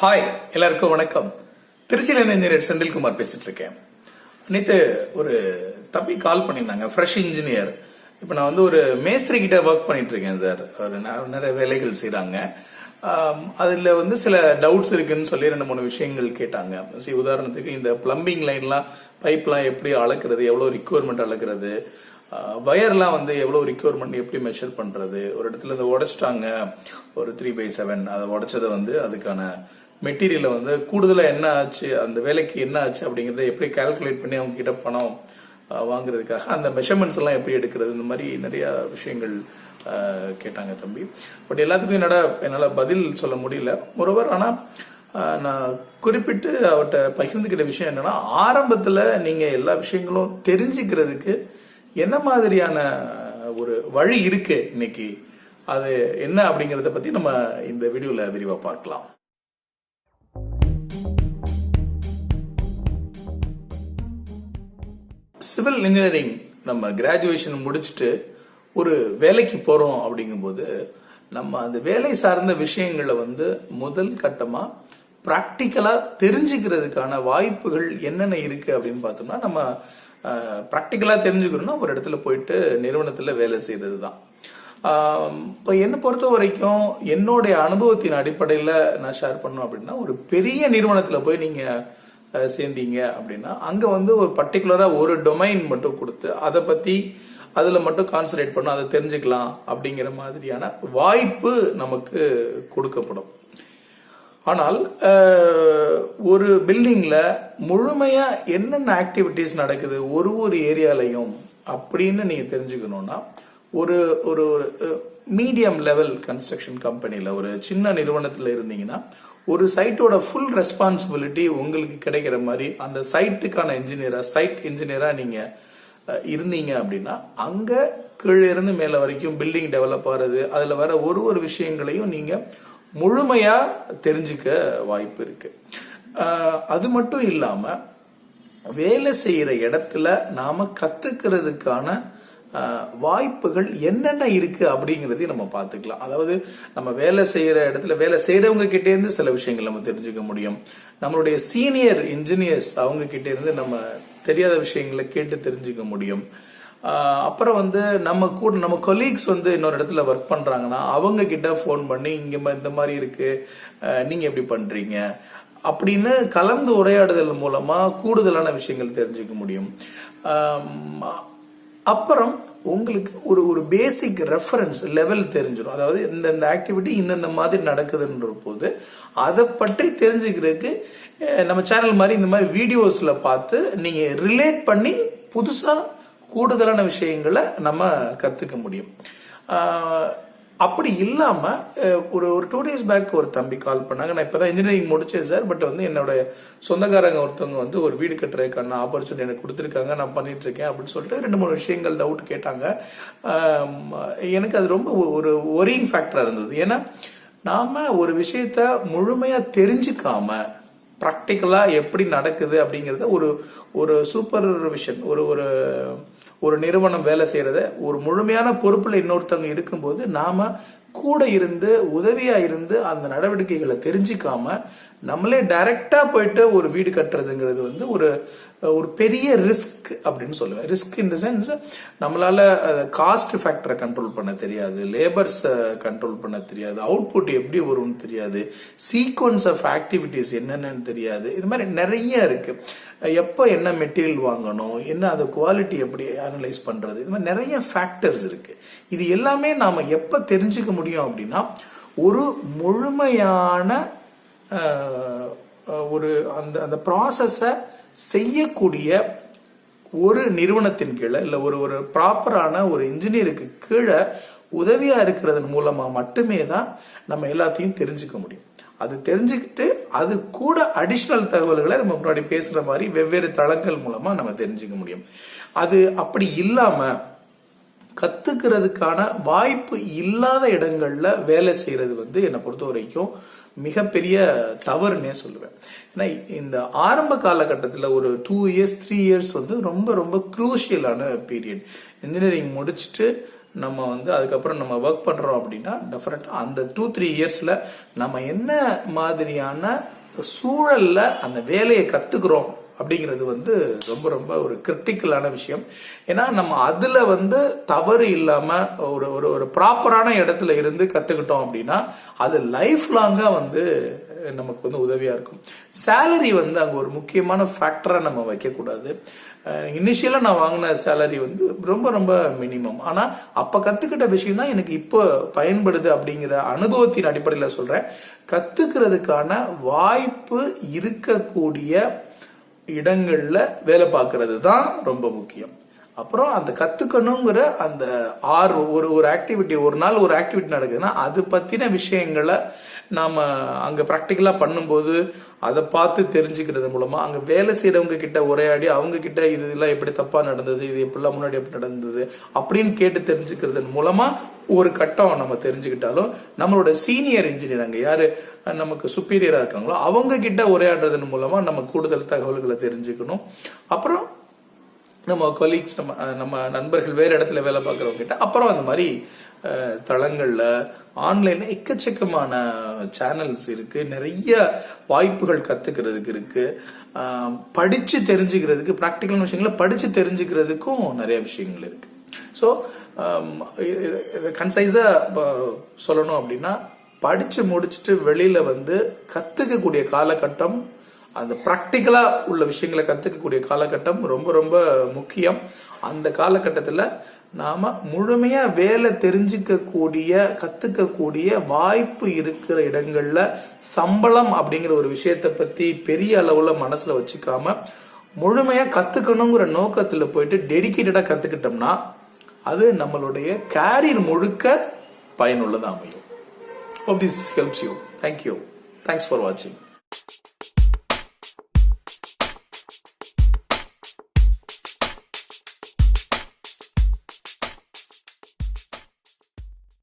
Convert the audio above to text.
Hi எல்லாருக்கும் வணக்கம். திருச்சியில இன்ஜினியர் செந்தில்குமார் பேசிட்டு இருக்கேன் நேற்று ஒரு தம்பி கால் பண்ணியிருந்தாங்க ஃப்ரெஷ் இன்ஜினியர் இப்போ நான் வந்து ஒரு மேஸ்திரி கிட்ட ஒர்க் பண்ணிட்டு இருக்கேன் சார் ஒரு நிறைய வேலைகள் செய்கிறாங்க அதில் வந்து சில டவுட்ஸ் இருக்குன்னு சொல்லி ரெண்டு மூணு விஷயங்கள் கேட்டாங்க. சரி உதாரணத்துக்கு இந்த பிளம்பிங் லைன்லாம் பைப்லாம் எப்படி அளக்குறது எவ்வளோ ரிக்குவயர்மெண்ட் அளக்குறது வயர்லாம் வந்து எவ்வளோ ரிக்யூர்மெண்ட் எப்படி மெஷர் பண்ணுறது ஒரு இடத்துல இந்த உடைச்சிட்டாங்க ஒரு த்ரீ பை செவன் அதை உடைச்சதை வந்து அதுக்கான மெட்டீரியலை வந்து கூடுதலாக என்ன ஆச்சு அந்த வேலைக்கு என்ன ஆச்சு அப்படிங்கிறத எப்படி கால்குலேட் பண்ணி அவங்க கிட்ட பணம் வாங்குறதுக்காக அந்த மெஷர்மெண்ட்ஸ் எல்லாம் எப்படி எடுக்கிறது இந்த மாதிரி நிறைய விஷயங்கள் கேட்டாங்க தம்பி. பட் எல்லாத்துக்கும் என்னடா என்னால் பதில் சொல்ல முடியல. ஒருவர் ஆனால் நான் குறிப்பிட்டு அவர்கிட்ட பகிர்ந்துக்கிட்ட விஷயம் என்னன்னா ஆரம்பத்தில் நீங்கள் எல்லா விஷயங்களும் தெரிஞ்சுக்கிறதுக்கு என்ன மாதிரியான ஒரு வழி இருக்கு இன்னைக்கு? அது என்ன அப்படிங்கிறத பத்தி நம்ம இந்த வீடியோல விரிவா பார்க்கலாம். சிவில் இன்ஜினியரிங் நம்ம கிராஜுவேஷன் முடிச்சுட்டு ஒரு வேலைக்கு போறோம் அப்படிங்கும்போது நம்ம அந்த வேலை சார்ந்த விஷயங்களை வந்து முதல் கட்டமா பிராக்டிக்கலா தெரிஞ்சுக்கிறதுக்கான வாய்ப்புகள் என்னென்ன இருக்கு அப்படின்னு பார்த்தோம்னா நம்ம பிராக்டிக்கலா தெரிஞ்சுக்கணும்னா ஒரு இடத்துல போயிட்டு நிறுவனத்துல வேலை செய்யறது தான் இப்போ என்னை பொறுத்த வரைக்கும் என்னுடைய அனுபவத்தின் அடிப்படையில் நான் ஷேர் பண்ணோம் அப்படின்னா ஒரு பெரிய நிறுவனத்தில் போய் நீங்கள் சேர்ந்தீங்க அப்படின்னா அங்க வந்து ஒரு பர்டிகுலரா ஒரு டொமைன் மட்டும் கொடுத்து அதை பத்தி அதுல மட்டும் கான்சன்ட்ரேட் பண்ண அதை தெரிஞ்சுக்கலாம் அப்படிங்கிற மாதிரியான வாய்ப்பு நமக்கு கொடுக்கப்படும். ஆனால் ஒரு பில்டிங்ல முழுமையா என்னென்ன ஆக்டிவிட்டிஸ் நடக்குது ஒரு ஒரு ஏரியாலையும் அப்படின்னு நீங்க தெரிஞ்சுக்கணும்னா ஒரு ஒரு மீடியம் லெவல் கன்ஸ்ட்ரக்ஷன் கம்பெனியில் ஒரு சின்ன நிறுவனத்தில் இருந்தீங்கன்னா ஒரு சைட்டோட ஃபுல் ரெஸ்பான்சிபிலிட்டி உங்களுக்கு கிடைக்கிற மாதிரி அந்த சைட்டுக்கான இன்ஜினியரா சைட் இன்ஜினியரா நீங்க இருந்தீங்க அப்படின்னா அங்க கீழே இருந்து மேல வரைக்கும் பில்டிங் டெவலப் ஆகிறது அதுல வர ஒரு ஒரு விஷயங்களையும் நீங்க முழுமையா தெரிஞ்சுக்க வாய்ப்பு இருக்கு. அது மட்டும் இல்லாம வேலை செய்யற இடத்துல நாம கத்துக்கிறதுக்கான வாய்ப்புகள் என்னென்ன இருக்கு அப்படிங்கறதையும் நம்ம பார்த்துக்கலாம். அதாவது நம்ம வேலை செய்யற இடத்துல வேலை செய்யறவங்க கிட்டே இருந்து சில விஷயங்கள் நம்ம தெரிஞ்சுக்க முடியும். நம்மளுடைய சீனியர் இன்ஜினியர்ஸ் அவங்க கிட்டே இருந்து நம்ம தெரியாத விஷயங்களை கேட்டு தெரிஞ்சுக்க முடியும். அப்புறம் வந்து நம்ம கூட நம்ம கொலீக்ஸ் வந்து இன்னொரு இடத்துல ஒர்க் பண்றாங்கன்னா அவங்க கிட்ட ஃபோன் பண்ணி இங்க இந்த மாதிரி இருக்கு. நீங்க எப்படி பண்றீங்க? அப்படின்னு கலந்து உரையாடுதல் மூலமா கூடுதலான விஷயங்கள் தெரிஞ்சுக்க முடியும். அப்புறம் உங்களுக்கு ஒரு ஒரு பேசிக் ரெஃபரன்ஸ் லெவல் தெரிஞ்சிடும் அதாவது இந்தந்த ஆக்டிவிட்டி இந்தந்த மாதிரி நடக்குதுன்ற போது அதை பற்றி தெரிஞ்சுக்கிறதுக்கு நம்ம சேனல் மாதிரி இந்த மாதிரி வீடியோஸில் பார்த்து நீங்கள் ரிலேட் பண்ணி புதுசாக கூடுதலான விஷயங்களை நம்ம கற்றுக்க முடியும். அப்படி இல்லாம ஒரு ஒரு டூ டேஸ் பேக் ஒரு தம்பி கால் பண்ணாங்க. நான் இப்பதான் இன்ஜினியரிங் முடிச்சேன் சார் பட் வந்து என்னோட சொந்தக்காரங்க ஒருத்தவங்க வந்து ஒரு வீடு கட்டுறதுக்கான ஆப்பர்ச்சுனிட்டி எனக்கு கொடுத்துருக்காங்க. நான் பண்ணிட்டு இருக்கேன் அப்படின்னு சொல்லிட்டு ரெண்டு மூணு விஷயங்கள் டவுட் கேட்டாங்க. எனக்கு அது ரொம்ப ஒரு ஒரியிங் ஃபேக்டரா இருந்தது. ஏன்னா நாம ஒரு விஷயத்த முழுமையா தெரிஞ்சுக்காம ப்ராக்டிக்கலா எப்படி நடக்குது அப்படிங்கறத ஒரு ஒரு சூப்பர் விஷன் ஒரு ஒரு ஒரு நிறுவனம் வேலை செய்யறத ஒரு முழுமையான பொறுப்புல இன்னொருத்தவங்க இருக்கும்போது நாம கூட இருந்து உதவியா இருந்து அந்த நடவடிக்கைகளை தெரிஞ்சுக்காம நம்மளே டைரக்டா போயிட்டு ஒரு வீடு கட்டுறதுங்கிறது வந்து ஒரு ஒரு பெரிய ரிஸ்க் அப்படின்னு சொல்லுவேன். ரிஸ்க் இந்த சென்ஸ் நம்மளால காஸ்ட் ஃபேக்டரை கண்ட்ரோல் பண்ண தெரியாது லேபர்ஸ் கண்ட்ரோல் பண்ண தெரியாது அவுட்புட் எப்படி வரும்னு தெரியாது சீக்வன்ஸ் ஆஃப் ஆக்டிவிட்டிஸ் என்னென்னு தெரியாது. இது மாதிரி நிறைய இருக்கு. எப்போ என்ன மெட்டீரியல் வாங்கணும் என்ன அது குவாலிட்டி எப்படி அனலைஸ் பண்றது இது மாதிரி நிறைய ஃபேக்டர்ஸ் இருக்கு. இது எல்லாமே நாம எப்போ தெரிஞ்சுக்க முடியும் அப்படின்னா ஒரு முழுமையான ஒரு அந்த அந்த ப்ராசஸை செய்யக்கூடிய ஒரு நிறுவனத்தின் கீழே இல்லை ஒரு ஒரு ப்ராப்பரான ஒரு இன்ஜினியருக்கு கீழே உதவியாக இருக்கிறதன் மூலமாக மட்டுமே தான் நம்ம எல்லாத்தையும் தெரிஞ்சுக்க முடியும். அது தெரிஞ்சுக்கிட்டு அது கூட அடிஷ்னல் தகவல்களை நம்ம முன்னாடி பேசுகிற மாதிரி வெவ்வேறு தளங்கள் மூலமாக நம்ம தெரிஞ்சுக்க முடியும். அது அப்படி இல்லாமல் கத்துக்கிறதுக்கான வாய்ப்பு இல்லாத இடங்கள்ல வேலை செய்யறது வந்து என்னை பொறுத்த வரைக்கும் மிகப்பெரிய தவறுன்னே சொல்லுவேன். ஏன்னா இந்த ஆரம்ப காலகட்டத்தில் ஒரு டூ இயர்ஸ் த்ரீ இயர்ஸ் வந்து ரொம்ப ரொம்ப குரூஷியலான பீரியட் இன்ஜினியரிங் முடிச்சுட்டு நம்ம வந்து அதுக்கப்புறம் நம்ம ஒர்க் பண்றோம் அப்படின்னா டெஃபினட்டா அந்த டூ த்ரீ இயர்ஸ்ல நம்ம என்ன மாதிரியான சூழல்ல அந்த வேலையை கத்துக்கிறோம் அப்படிங்கிறது வந்து ரொம்ப ரொம்ப ஒரு கிரிட்டிக்கலான விஷயம். ஏன்னா நம்ம அதுல வந்து தவறு இல்லாம ஒரு ஒரு ஒரு ப்ராப்பரான இடத்துல இருந்து கத்துக்கிட்டோம் அப்படின்னா அது லைஃப் லாங்கா வந்து நமக்கு வந்து உதவியா இருக்கும். சேலரி வந்து அங்க ஒரு முக்கியமான ஃபேக்டரா நம்ம வைக்க கூடாது இனிஷியலா நான் வாங்கின சேலரி வந்து ரொம்ப ரொம்ப மினிமம் ஆனா அப்ப கத்துக்கிட்ட விஷயம் தான் எனக்கு இப்போ பயன்படுது அப்படிங்கிற அனுபவத்தின் அடிப்படையில சொல்றேன். கத்துக்கிறதுக்கான வாய்ப்பு இருக்கக்கூடிய இடங்கள்ல வேலை பார்க்கறது தான் ரொம்ப முக்கியம். அப்புறம் அந்த கத்துக்கணுங்கிற அந்த ஆர்வம் ஒரு ஒரு ஆக்டிவிட்டி ஒரு நாள் ஒரு ஆக்டிவிட்டி நடக்குதுன்னா அது பத்தின விஷயங்களை நாம அங்க ப்ராக்டிக்கலா பண்ணும்போது அதை பார்த்து தெரிஞ்சுக்கிறது மூலமா அங்க வேலை செய்யறவங்க கிட்ட உரையாடி அவங்க கிட்ட இது இதெல்லாம் எப்படி தப்பா நடந்தது இது எப்படிலாம் முன்னாடி எப்படி நடந்தது அப்படின்னு கேட்டு தெரிஞ்சுக்கிறது மூலமா ஒரு கட்டம் நம்ம தெரிஞ்சுக்கிட்டாலும் நம்மளோட சீனியர் இன்ஜினியர் அங்க யாரு நமக்கு சுப்பீரியரா இருக்காங்களோ அவங்க கிட்ட உரையாடுறதன் மூலமா நம்ம கூடுதல் தகவல்களை தெரிஞ்சுக்கணும். அப்புறம் நம்ம கொலீக்ஸ் நம்ம நம்ம நண்பர்கள் வேற இடத்துல வேலை பார்க்கறவங்க கிட்ட அப்புறம் அந்த மாதிரி தளங்களில் தளங்கள்ல ஆன்லைன்ல எக்கச்சக்கமான சேனல்ஸ் இருக்கு. நிறைய வாய்ப்புகள் கத்துக்கிறதுக்கு இருக்கு. படித்து படிச்சு தெரிஞ்சுக்கிறதுக்கு ப்ராக்டிக்கலான விஷயங்களை படிச்சு தெரிஞ்சுக்கிறதுக்கும் நிறைய விஷயங்கள் இருக்கு. ஸோ கன்சைஸா சொல்லணும் அப்படின்னா படிச்சு முடிச்சுட்டு வெளியில வந்து கத்துக்கக்கூடிய காலகட்டம் அந்த ப்ராக்டிக்கலா உள்ள விஷயங்களை கத்துக்கக்கூடிய காலகட்டம் ரொம்ப ரொம்ப முக்கியம். அந்த காலகட்டத்துல நாம முழுமையா வேலை தெரிஞ்சுக்கக்கூடிய கற்றுக்கக்கூடிய வாய்ப்பு இருக்கிற இடங்கள்ல சம்பளம் அப்படிங்கிற ஒரு விஷயத்தை பத்தி பெரிய அளவுல மனசுல வச்சுக்காம முழுமையா கத்துக்கணுங்கிற நோக்கத்துல போயிட்டு டெடிக்கேட்டடா கத்துக்கிட்டோம்னா அது நம்மளுடைய கேரியர் முழுக்க பயனுள்ளதா அமையும். Hope this helps you thank you thanks for வாட்சிங்